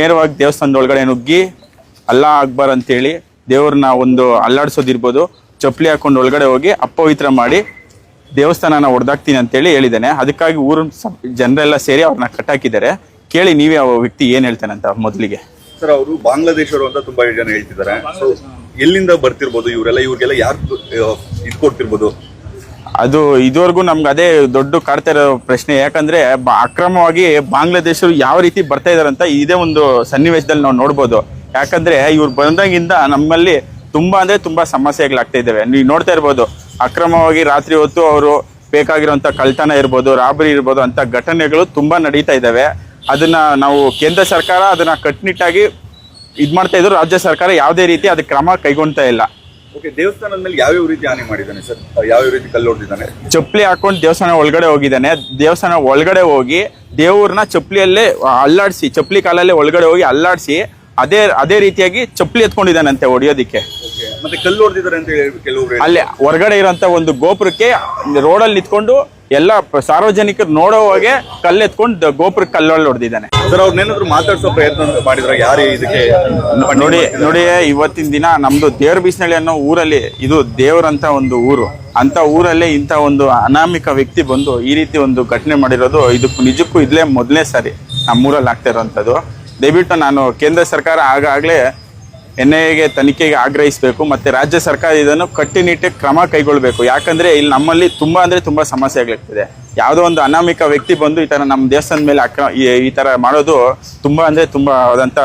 ನೇರವಾಗಿ ದೇವಸ್ಥಾನದ ಒಳಗಡೆ ನುಗ್ಗಿ ಅಲ್ಲಾ ಅಕ್ಬರ್ ಅಂತೇಳಿ ದೇವ್ರನ್ನ ಒಂದು ಅಲ್ಲಾಡ್ಸೋದಿರ್ಬೋದು, ಚಪ್ಪಲಿ ಹಾಕೊಂಡು ಒಳಗಡೆ ಹೋಗಿ ಅಪವಿತ್ರ ಮಾಡಿ ದೇವಸ್ಥಾನನ ಹೊಡೆದಾಕ್ತೀನಿ ಅಂತೇಳಿ ಹೇಳಿದ್ದಾನೆ. ಅದಕ್ಕಾಗಿ ಊರಿನ ಜನರೆಲ್ಲ ಸೇರಿ ಅವ್ರನ್ನ ಕಟ್ಟಾಕಿದ್ದಾರೆ. ಕೇಳಿ ನೀವೇ ಆ ವ್ಯಕ್ತಿ ಏನ್ ಹೇಳ್ತಾನಂತ ಮೊದಲಿಗೆ. ಸರ್, ಅವರು ಬಾಂಗ್ಲಾದೇಶರು ಅಂತ ತುಂಬಾ ಜನ ಹೇಳ್ತಿದ್ದಾರೆ. ಎಲ್ಲಿಂದ ಬರ್ತಿರ್ಬೋದು ಇವರೆಲ್ಲ? ಇವ್ರಿಗೆಲ್ಲ ಯಾರು ಇದು ಕೊಡ್ತಿರ್ಬೋದು ಅದು ಇದುವರೆಗೂ ನಮ್ಗೆ ಅದೇ ದೊಡ್ಡ ಕಾಡ್ತಾ ಇರೋ ಪ್ರಶ್ನೆ. ಯಾಕಂದ್ರೆ ಅಕ್ರಮವಾಗಿ ಬಾಂಗ್ಲಾದೇಶರು ಯಾವ ರೀತಿ ಬರ್ತಾ ಇದಾರೆ ಅಂತ ಇದೇ ಒಂದು ಸನ್ನಿವೇಶದಲ್ಲಿ ನಾವು ನೋಡ್ಬೋದು. ಯಾಕಂದ್ರೆ ಇವ್ರು ಬಂದಾಗಿಂದ ನಮ್ಮಲ್ಲಿ ತುಂಬಾ ಅಂದ್ರೆ ತುಂಬಾ ಸಮಸ್ಯೆಗಳಾಗ್ತಾ ಇದ್ದಾವೆ ನೀವು ನೋಡ್ತಾ ಇರ್ಬೋದು, ಅಕ್ರಮವಾಗಿ ರಾತ್ರಿ ಹೊತ್ತು ಅವರು ಬೇಕಾಗಿರುವಂತ ಕಳ್ತನ ಇರ್ಬೋದು, ರಾಬರಿ ಇರ್ಬೋದು ಅಂತ ಘಟನೆಗಳು ತುಂಬಾ ನಡೀತಾ ಇದ್ದಾವೆ ಅದನ್ನ ನಾವು ಕೇಂದ್ರ ಸರ್ಕಾರ ಅದನ್ನ ಕಟ್ಟುನಿಟ್ಟಾಗಿ ಇದ್ ಮಾಡ್ತಾ ಇದ್ರು, ರಾಜ್ಯ ಸರ್ಕಾರ ಯಾವುದೇ ರೀತಿ ಅದಕ್ಕೆ ಕ್ರಮ ಕೈಗೊಳ್ತಾ ಇಲ್ಲ. ಓಕೆ ದೇವಸ್ಥಾನದ ಮೇಲೆ ಯಾವ್ಯಾವ ರೀತಿ ಹಾನಿ ಮಾಡಿದ್ದಾನೆ ಸರ್? ಯಾವ್ಯಾವ ರೀತಿ ಕಲ್ಲು ಹೊಡೆದಿದ್ದಾನೆ? ಚಪ್ಪಲಿ ಹಾಕೊಂಡು ದೇವಸ್ಥಾನ ಒಳಗಡೆ ಹೋಗಿದ್ದಾನೆ. ದೇವಸ್ಥಾನ ಒಳಗಡೆ ಹೋಗಿ ದೇವ್ರನ್ನ ಚಪ್ಪಲಿಯಲ್ಲೇ ಅಲ್ಲಾಡಿಸಿ ಚಪ್ಪಲಿ ಕಾಲಲ್ಲೇ ಒಳಗಡೆ ಹೋಗಿ ಅಲ್ಲಾಡಿಸಿ ಅದೇ ಅದೇ ರೀತಿಯಾಗಿ ಚಪ್ಪಲಿ ಎತ್ಕೊಂಡಿದ್ದಾನಂತೆ ಹೊಡಿಯೋದಿಕ್ಕೆ. ಮತ್ತೆ ಕಲ್ಲು ಹೊಡೆದಿದ್ದಾರೆ ಅಂತ ಹೇಳಿ ಕೆಲವರು. ಅಲ್ಲಿ ಹೊರಗಡೆ ಇರೋಂಥ ಒಂದು ಗೋಪುರಕ್ಕೆ ರೋಡಲ್ಲಿ ನಿಂತ್ಕೊಂಡು ಎಲ್ಲ ಸಾರ್ವಜನಿಕರು ನೋಡೋ ನೋಡೋವಾಗೆ ಕಲ್ಲೆತ್ಕೊಂಡು ಗೋಪುರ ಕಲ್ಲಲ್ಲಿ ಹೊಡೆದಿದ್ದಾನೆ ಸರ್ ಅವ್ರನ್ನೇನಾದ್ರು ಮಾತಾಡ್ಸೋ ಪ್ರಯತ್ನ ಮಾಡಿದ್ರ? ಯಾರು ಇದಕ್ಕೆ ನೋಡಿ ನೋಡಿ ಇವತ್ತಿನ ದಿನ ನಮ್ದು ದೇವ್ರ ಬಿಸಿನಳ್ಳಿ ಅನ್ನೋ ಊರಲ್ಲಿ ಇದು ದೇವರಂತ ಒಂದು ಊರು. ಅಂತ ಊರಲ್ಲೇ ಇಂಥ ಒಂದು ಅನಾಮಿಕ ವ್ಯಕ್ತಿ ಬಂದು ಈ ರೀತಿ ಒಂದು ಘಟನೆ ಮಾಡಿರೋದು ಇದಕ್ಕೂ ನಿಜಕ್ಕೂ ಇದ್ಲೇ ಮೊದಲನೇ ಸಾರಿ. ನಮ್ಮೂರಲ್ಲಿ ಆಗ್ತಾ ಇರೋವಂಥದ್ದು ದಯವಿಟ್ಟು ನಾನು ಕೇಂದ್ರ ಸರ್ಕಾರ ಆಗಾಗಲೇ ಎನ್ ಎಗೆ ತನಿಖೆಗೆ ಆಗ್ರಹಿಸಬೇಕು ಮತ್ತೆ ರಾಜ್ಯ ಸರ್ಕಾರ ಇದನ್ನು ಕಟ್ಟುನಿಟ್ಟಾಗಿ ಕ್ರಮ ಕೈಗೊಳ್ಳಬೇಕು. ಯಾಕಂದ್ರೆ ಇಲ್ಲಿ ನಮ್ಮಲ್ಲಿ ತುಂಬಾ ಅಂದ್ರೆ ತುಂಬಾ ಸಮಸ್ಯೆ ಆಗ್ಲಿಕ್ತಿದೆ ಯಾವುದೋ ಒಂದು ಅನಾಮಿಕ ವ್ಯಕ್ತಿ ಬಂದು ಈ ತರ ನಮ್ಮ ದೇವಸ್ಥಾನದ ಮೇಲೆ ಅಕ್ರ ಈ- ತರ ಮಾಡೋದು ತುಂಬಾ ಅಂದ್ರೆ ತುಂಬಾ ಆದಂಥ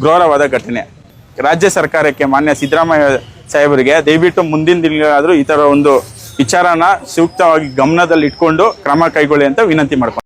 ಘೋರವಾದ ಘಟನೆ. ರಾಜ್ಯ ಸರ್ಕಾರಕ್ಕೆ ಮಾನ್ಯ ಸಿದ್ದರಾಮಯ್ಯ ಸಾಹೇಬರಿಗೆ ದಯವಿಟ್ಟು ಮುಂದಿನ ದಿನಗಳಾದರೂ ಈ ತರ ಒಂದು ವಿಚಾರನ ಸೂಕ್ತವಾಗಿ ಗಮನದಲ್ಲಿ ಇಟ್ಕೊಂಡು ಕ್ರಮ ಕೈಗೊಳ್ಳಿ ಅಂತ ವಿನಂತಿ ಮಾಡ್ಕೊಂಡು